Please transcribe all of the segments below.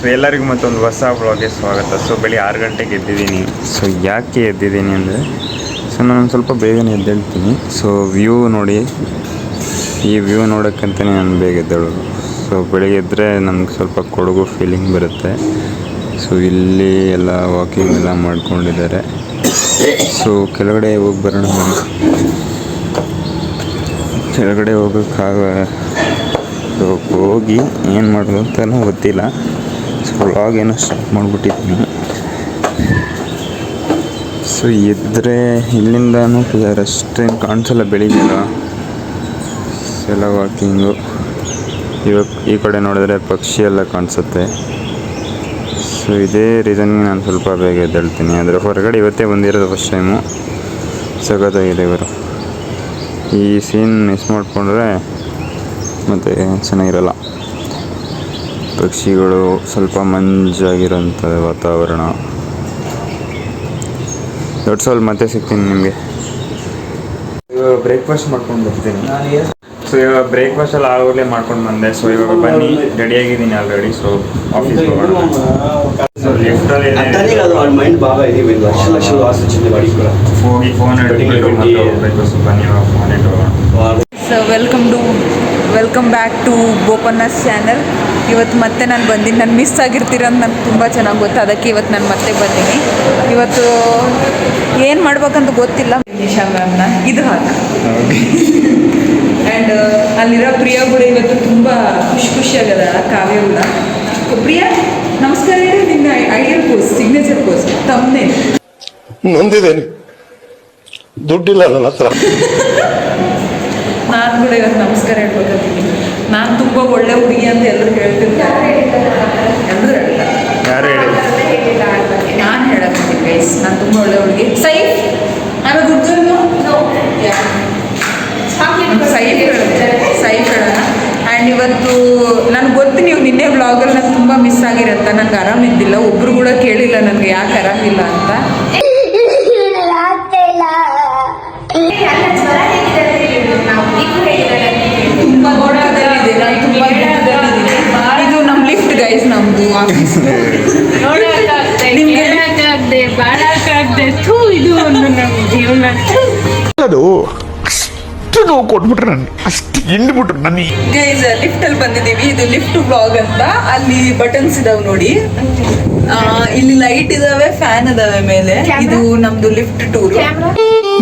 So ಎಲ್ಲರಿಗೂ ಮತ್ತೊಂದು ಹೊಸ ಬ್ಲಾಗ್ಗೆ ಸ್ವಾಗತ. ಸೊ ಬೆಳಿಗ್ಗೆ ಆರು ಗಂಟೆಗೆ ಎದ್ದಿದ್ದೀನಿ. ಸೊ ಯಾಕೆ ಎದ್ದಿದ್ದೀನಿ ಅಂದರೆ ಸೊ ನಾನು ಸ್ವಲ್ಪ ಬೇಗನೆ ಎದ್ದೇಳ್ತೀನಿ. ಸೊ ವ್ಯೂ ನೋಡಿ. ಈ ವ್ಯೂ ನೋಡೋಕ್ಕಂತಲೇ ನಾನು ಬೇಗ ಎದ್ದೇಳೋದು. ಸೊ ಬೆಳಿಗ್ಗೆ ಎದ್ದರೆ ನಮ್ಗೆ ಸ್ವಲ್ಪ ಕೊಡಗು ಫೀಲಿಂಗ್ ಬರುತ್ತೆ. ಸೊ ಇಲ್ಲಿ ಎಲ್ಲ ವಾಕಿಂಗ್ ಎಲ್ಲ ಮಾಡ್ಕೊಂಡಿದ್ದಾರೆ. ಸೊ ಕೆಳಗಡೆ ಹೋಗಿ ಬರೋಣ ಕೆಳಗಡೆ ಹೋಗೋಕ್ಕಾಗ, ಹೋಗಿ ಏನು ಮಾಡೋದು ಅಂತಲೂ ಗೊತ್ತಿಲ್ಲ. ಸೊ ಏನೋ ಸ್ಟಾರ್ಟ್ ಮಾಡಿಬಿಟ್ಟಿದ್ದೀನಿ. ಸೊ ಎದ್ದರೆ ಇಲ್ಲಿಂದನೂ ಅಷ್ಟೇನು ಕಾಣಿಸಲ್ಲ ಬೆಳಿಗ್ಗೆಲ್ಲ ಎಲ್ಲ ವಾಕಿಂಗು ಇವಾಗ ಈ ಕಡೆ ನೋಡಿದ್ರೆ ಪಕ್ಷಿ ಎಲ್ಲ ಕಾಣಿಸುತ್ತೆ. ಸೊ, ಇದೇ ರೀಸನ್ಗೆ ನಾನು ಸ್ವಲ್ಪ ಬೇಗ ಎದ್ದೇಳ್ತೀನಿ. ಆದರೆ ಹೊರಗಡೆ ಇವತ್ತೇ ಬಂದಿರೋದು ಫಸ್ಟ್ ಟೈಮು ಸಖತ್ತಾಗಿದೆ ಇವರು. ಈ ಸೀನ್ ಮಿಸ್ ಮಾಡಿಕೊಂಡ್ರೆ ಮತ್ತೆ ಚೆನ್ನಾಗಿರಲ್ಲ. ಪಕ್ಷಿಗಳು ಸ್ವಲ್ಪ ಮಂಜಾಗಿರೋಂಥ ವಾತಾವರಣ. ದೊಡ್ಡ ಸ್ವಲ್ಪ ಮತ್ತೆ ಸಿಗ್ತೀನಿ ನಿಮಗೆ. ಇವಾಗ ಬ್ರೇಕ್ಫಾಸ್ಟ್ ಮಾಡ್ಕೊಂಡು ಬರ್ತೀನಿ. ಸೊ ಇವಾಗ ಬ್ರೇಕ್ಫಾಸ್ಟ್ ಎಲ್ಲ ಮಾಡ್ಕೊಂಡು ಬಂದೆ. ಸೊ ಇವಾಗ ಬನ್ನಿ ready ರೆಡಿಯಾಗಿದ್ದೀನಿ already so office so phone so welcome to welcome back to Boppanna channel ಇವತ್ತು ಮತ್ತೆ ನಾನು ಬಂದೀನಿ. ನಾನು ಮಿಸ್ ಆಗಿರ್ತೀರ ಅಂತ ನನಗೆ ತುಂಬ ಚೆನ್ನಾಗಿ ಗೊತ್ತು. ಅದಕ್ಕೆ ಇವತ್ತು ನಾನು ಮತ್ತೆ ಬಂದೀನಿ. ಇವತ್ತು ಏನು ಮಾಡ್ಬೇಕಂತ ಗೊತ್ತಿಲ್ಲ. ನಿಶಾ ಮ್ಯಾಮ್ನ ಇದು ಹಾಕಿ. ಆ್ಯಂಡ್ ಅಲ್ಲಿರೋ ಪ್ರಿಯಾ ಕೂಡ ಇವತ್ತು ತುಂಬ ಖುಷಿ ಖುಷಿಯಾಗದ ಕಾವ್ಯ ಕೂಡ. ಪ್ರಿಯಾ ನಮಸ್ಕಾರ ಹೇಳಿ ನಿನ್ನ ಐಡಿಯಲ್ ಸಿಗ್ನೇಚರ್ ಕೋರ್ಸ್ ತಮ್ಮನೇ ನೊಂದಿದ್ದೇನೆ ದುಡ್ಡಿಲ್ಲ ನನ್ನ ಹತ್ರ. ನಾನು ಕೂಡ ಇವತ್ತು ನಮಸ್ಕಾರ ಹೇಳ್ಬೇಕಂತೀನಿ ನಾನು ತುಂಬ ಒಳ್ಳೆ ಹುಡುಗಿ ಅಂತ ಎಲ್ಲರೂ ಹೇಳ್ತಿರ್ತಾರೆ ಎಲ್ಲರೂ ಹೇಳ್ತಾರೆ ಯಾರು ಹೇಳಿ ನಾನು ಹೇಳಕ್ತೀನಿ ಗೈಸ್ ನಾನು ತುಂಬ ಒಳ್ಳೆ ಹುಡುಗಿ ಸೈ ಆಮೇಲೆ ದುಡ್ಡು ಸೈ ಹೇಳ ಸೈ ಹೇಳೋಣ ಆ್ಯಂಡ್ ಇವತ್ತು ನನಗೆ ಗೊತ್ತು ನೀವು ನಿನ್ನೆ ಬ್ಲಾಗಲ್ಲಿ ನಾನು ತುಂಬ ಮಿಸ್ ಆಗಿರಂತ. ನನಗೆ ಆರಾಮಿದ್ದಿಲ್ಲ ಒಬ್ರು ಕೂಡ ಕೇಳಿಲ್ಲ ನನಗೆ ಯಾಕೆ ಆರಾಮಿಲ್ಲ ಅಂತ. ನಾನು ಇದು ನಮ್ಮ ಲಿಫ್ಟ್ ಗೈಸ್ ನಮ್ಮದು ಆಫೀಸ್ ನಿಮ್ಗೆ ನೋಡಕ್ಕಾಗ್ದೆ ಬಾಳಕ್ಕಾಗ್ದೆ ಥೂ ಇದು ಒಂದು ನಮ್ಮ ಜೀವನ. ಅದು ಅಷ್ಟು ನೋವು ಕೊಟ್ಬಿಟ್ರು ನನ್ನ ಅಷ್ಟು ಹಿಂಡ್ಬಿಟ್ರು ನನಗೆ. ಗೈಸ್ ಲಿಫ್ಟ್ ಅಲ್ಲಿ ಬಂದಿದ್ದೀವಿ. ಇದು ಲಿಫ್ಟ್ ಬ್ಲಾಗ್ ಅಂತ. ಅಲ್ಲಿ ಬಟನ್ಸ್ ಇದಾವೆ ನೋಡಿ. ಆ, ಇಲ್ಲಿ ಲೈಟ್ ಇದಾವೆ ಫ್ಯಾನ್ ಇದಾವೆ ಮೇಲೆ. ಇದು ನಮ್ದು ಲಿಫ್ಟ್ ಟೂರ್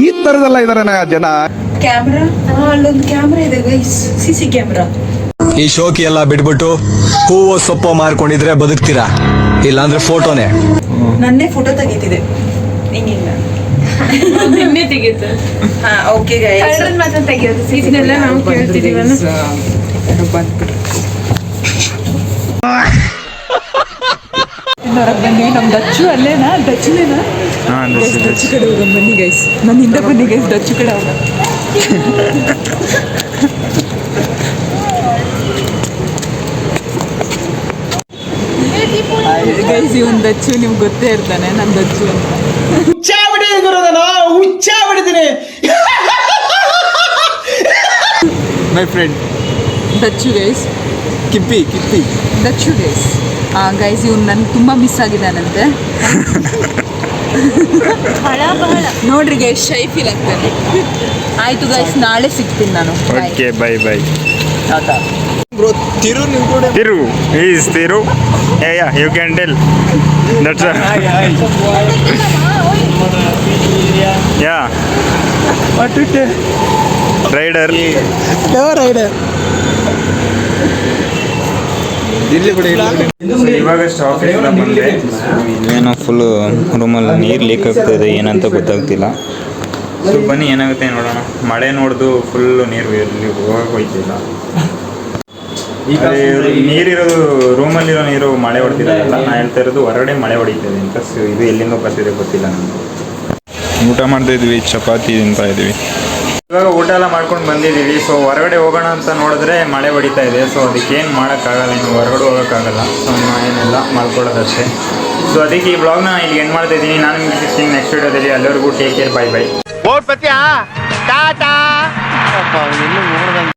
ಈ ತರದೆಲ್ಲ ಇದಾರೆ ಜನ. ಕ್ಯಾಮ್ರಾ ಅಲ್ಲೊಂದು ಕ್ಯಾಮ್ರಾ ಇದೆ ಗೈಸ್ ಸಿ ಸಿ ಕ್ಯಾಮ್ರಾ ಈ ಶೋಕಿ ಎಲ್ಲ ಬಿಟ್ಬಿಟ್ಟು ಹೂವು ಸೊಪ್ಪು ಮಾರ್ಕೊಂಡಿದ್ರೆ ಬದುಕ್ತೀರಾ? ಇಲ್ಲಾಂದ್ರೆ ಫೋಟೋನೇ. ನನ್ನೇ ಫೋಟೋ ತೆಗಿತಿದೆ. ಡಚ್ಚು ನಿನ್ನೆ ತೆಗೀತು. ಹಾ ಓಕೆ ಗೈಸ್ ಕಳ್ಳರನ್ನ ಮಾತ್ರ ತೆಗಿಯೋದು ಇದನ್ನೆಲ್ಲ ನಾವು ಕೇಳ್ತಿದೀವಲ್ಲ? ಹೊರಗೆ ಬನ್ನಿ ನಮ್ಮ ದಚ್ಚು ಅಲ್ಲೇನಾ? ದಚ್ಚುನೇನಾ ದಚ್ಚು ಕಡೆ ಹೋಗೋಣ ಬನ್ನಿ ಗೈಸ್ ನನ್ನ ಹಿಂದೆ ಬನ್ನಿ ಗೈಸ್ ಡಚ್ಚು ಕಡೆ ಹೋಗೋಣ ಗೈಸ್ ಇವನ್ ದಚ್ಚು ನಿಮ್ಗೆ ಗೊತ್ತೇ ಇರ್ತಾನೆ ನನ್ನ ದಚ್ಚು ಅಂತ. My friend Dachchu guys. ಕಿಪ್ಪಿ ಕಿಪ್ಪಿ. Dachchu guys. Guys ಇವ್ನು ನನ್ಗೆ ತುಂಬ ಮಿಸ್ ಆಗಿದ್ದಾನಂತೆ. ಬಹಳ ಬಹಳ. ನೋಡ್ರಿ ಗೈಸ್ ಶೈ ಫೀಲ್ ಆಗ್ತಾನೆ ಆಯ್ತು ಗೈಸ್ ನಾಳೆ ಸಿಗ್ತೀನಿ ನಾನು. Okay bye bye bro Thiru ನೀವು ಕೂಡ Thiru is Thiru ya ya you can tell that's ya rider ಇಲ್ಲಿ ಬಿಡಿ ಇವಾಗಷ್ಟು ಆಫೀಸಿಂದ ಬಂದೆ ಏನೋ ಫುಲ್ ರೂಮಲ್ಲಿ ನೀರು ಲೀಕ್ ಆಗ್ತಾಯಿದೆ ಏನಂತ ಗೊತ್ತಾಗ್ತಿಲ್ಲ. ಸೊ ಬನ್ನಿ ಏನಾಗುತ್ತೆ ನೋಡೋಣ. ಮಳೆ ನೋಡ್ದು ಫುಲ್ ನೀರು ಹೋಗಕ್ಕೆ ಹೋಯ್ತಿಲ್ಲ ಅದೇ ನೀರಿರೋದು ರೂಮಲ್ಲಿರೋ ನೀರು ಮಳೆ ಹೊಡ್ತಿರೋದಲ್ಲ ನಾ ಹೇಳ್ತಾ ಇರೋದು ಹೊರಗಡೆ ಮಳೆ ಹೊಡಿತಿದೆ. ಅಂತ ಇದು ಎಲ್ಲಿಂದ ಬರ್ತಿದೆ ಗೊತ್ತಿಲ್ಲ ನನಗೆ ಊಟ ಮಾಡ್ತಾ ಇದ್ವಿ ಚಪಾತಿ ತಿಂತಾ ಇದ್ವಿ. ಇವಾಗ ಊಟ ಎಲ್ಲ ಮಾಡ್ಕೊಂಡು ಬಂದಿದ್ದೀವಿ. ಸೊ ಹೊರಗಡೆ ಹೋಗೋಣ ಅಂತ ನೋಡಿದ್ರೆ ಮಳೆ ಹೊಡಿತಾ ಇದೆ. ಸೊ ಅದಕ್ಕೆ ಏನು ಮಾಡೋಕ್ಕಾಗಲ್ಲ ಇನ್ನು. ಹೊರಗಡೆ ಹೋಗೋಕ್ಕಾಗಲ್ಲ. ಸೊ ಏನೆಲ್ಲ ಮಾಡ್ಕೊಳ್ಳೋದಷ್ಟೇ ಸೊ ಅದಕ್ಕೆ ಈ ಬ್ಲಾಗ್ನ ಇಲ್ಲಿ ಎಂಡ್ ಮಾಡ್ತಾ ಇದ್ದೀನಿ. ನಾನು ನಿಮ್ಗೆ ಸಿಗ್ತೀನಿ ನೆಕ್ಸ್ಟ್ ವಿಡಿಯೋದಲ್ಲಿ. ಎಲ್ಲರಿಗೂ ಟೇಕ್ ಕೇರ್ ಬೈ ಬೈ